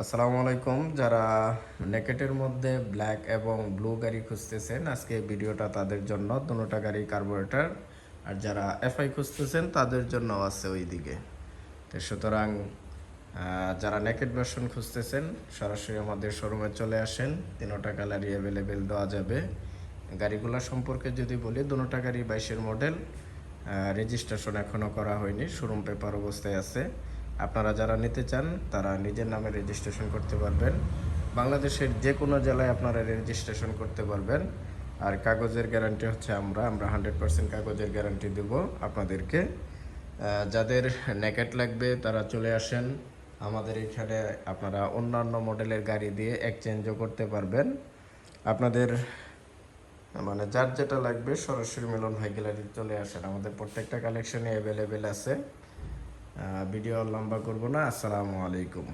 আসসালামু আলাইকুম। যারা নেকেটের মধ্যে ব্ল্যাক এবং ব্লু গাড়ি খুঁজতেছেন, আজকে ভিডিওটা তাদের জন্য দুটোটা গাড়ি কার্বোরেটার। আর যারা এফআই খুঁজতেছেন, তাদের জন্য আছে ওই দিকে তো সুতরাং যারা নেকেট ভার্সন খুঁজতেছেন, সরাসরি আমাদের শোরুমে চলে আসেন। তিনোটা কালারই অ্যাভেলেবেল দেওয়া যাবে। গাড়িগুলো সম্পর্কে যদি বলি দুটোটা গাড়ি বাইশের মডেল রেজিস্ট্রেশন এখনও করা হয়নি শোরুম পেপার অবস্থায় আছে। আপনারা যারা নিতে চান, তারা নিজের নামে রেজিস্ট্রেশন করতে পারবেন। বাংলাদেশের যে কোনো জেলায় আপনারা রেজিস্ট্রেশন করতে পারবেন। আর কাগজের গ্যারান্টি হচ্ছে আমরা আমরা হান্ড্রেড পার্সেন্ট কাগজের গ্যারান্টি দেব আপনাদেরকে। যাদের নেকেট লাগবে, তারা চলে আসেন। আমাদের এখানে আপনারা অন্যান্য মডেলের গাড়ি দিয়ে এক্সচেঞ্জও করতে পারবেন। আপনাদের মানে যার যেটা লাগবে, সরাসরি মিলন ভাই গ্যালারি চলে আসেন। আমাদের প্রত্যেকটা কালেকশনে অ্যাভেলেবেল আছে। ভিডিও লম্বা করব না। আসসালামু আলাইকুম।